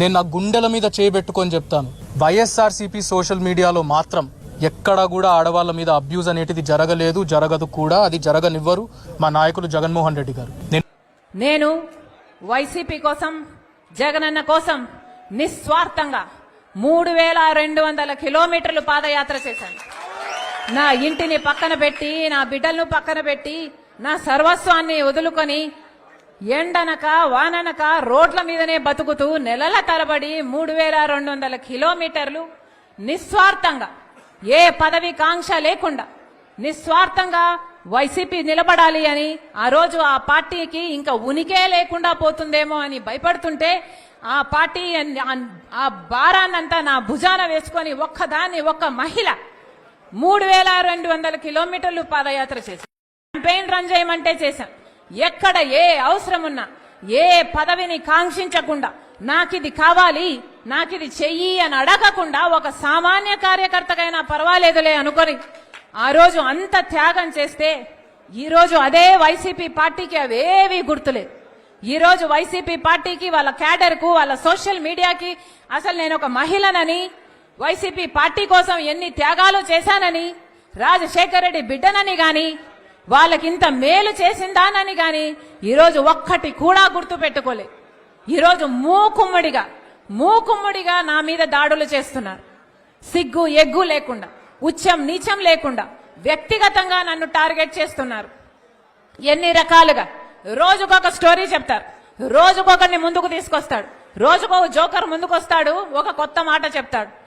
నేను నా గుండెల మీద చేయబెట్టుకొని చెప్తాను. వైఎస్ఆర్సీపీ సోషల్ మీడియాలో మాత్రం ఎక్కడ కూడా ఆడవాళ్ళ మీద అబ్యూజ్ అనేటిది జరగలేదు జరగదు కూడా అది జరగనివ్వరు మా నాయకులు జగన్మోహన్ రెడ్డి గారు. నేను నేను వైసీపీ కోసం జగనన్న కోసం నిస్వార్థంగా మూడు వేల రెండు వందల కిలోమీటర్లు పాదయాత్ర చేశాను. నా ఇంటిని పక్కన పెట్టి నా బిడ్డలను పక్కన పెట్టి నా సర్వస్వాన్ని వదులుకొని ఎండనక వాననక రోడ్ల మీదనే బతుకుతూ నెలల తరబడి మూడు వేల రెండు వందల కిలోమీటర్లు నిస్వార్థంగా ఏ పదవి కాంక్ష లేకుండా నిస్వార్థంగా వైసీపీ నిలబడాలి అని ఆ రోజు ఆ పార్టీకి ఇంకా ఉనికే లేకుండా పోతుందేమో అని భయపడుతుంటే ఆ పార్టీ ఆ భారాన్నంతా నా భుజాన వేసుకొని ఒక్కదాన్ని ఒక్క మహిళ మూడు వేల రెండు వందల కిలోమీటర్లు పాదయాత్ర చేశాం క్యాంపెయిన్ రన్ చేయమంటే చేశాం ఎక్కడ ఏ అవసరం ఉన్నా ఏ పదవిని కాంక్షించకుండా నాకిది కావాలి నాకిది చెయ్యి అని అడగకుండా ఒక సామాన్య కార్యకర్తకైనా పర్వాలేదులే అనుకొని ఆ రోజు అంత త్యాగం చేస్తే ఈరోజు అదే వైసీపీ పార్టీకి అవేవి గుర్తులేదు. ఈరోజు వైసీపీ పార్టీకి వాళ్ళ క్యాడర్కు వాళ్ళ సోషల్ మీడియాకి అసలు నేను ఒక మహిళనని వైసీపీ పార్టీ కోసం ఎన్ని త్యాగాలు చేశానని రాజశేఖర్ రెడ్డి బిడ్డనని గాని వాళ్ళకి ఇంత మేలు చేసిందానని గాని ఈరోజు ఒక్కటి కూడా గుర్తు పెట్టుకోలే. ఈరోజు మూకుమ్మడిగా మూకుమ్మడిగా నా మీద దాడులు చేస్తున్నారు. సిగ్గు ఎగ్గు లేకుండా ఉచ్చం నీచం లేకుండా వ్యక్తిగతంగా నన్ను టార్గెట్ చేస్తున్నారు. ఎన్ని రకాలుగా. రోజుకొక స్టోరీ చెప్తారు. రోజుకొకరిని ముందుకు తీసుకొస్తాడు. రోజుకో జోకర్ ముందుకొస్తాడు ఒక కొత్త మాట చెప్తాడు.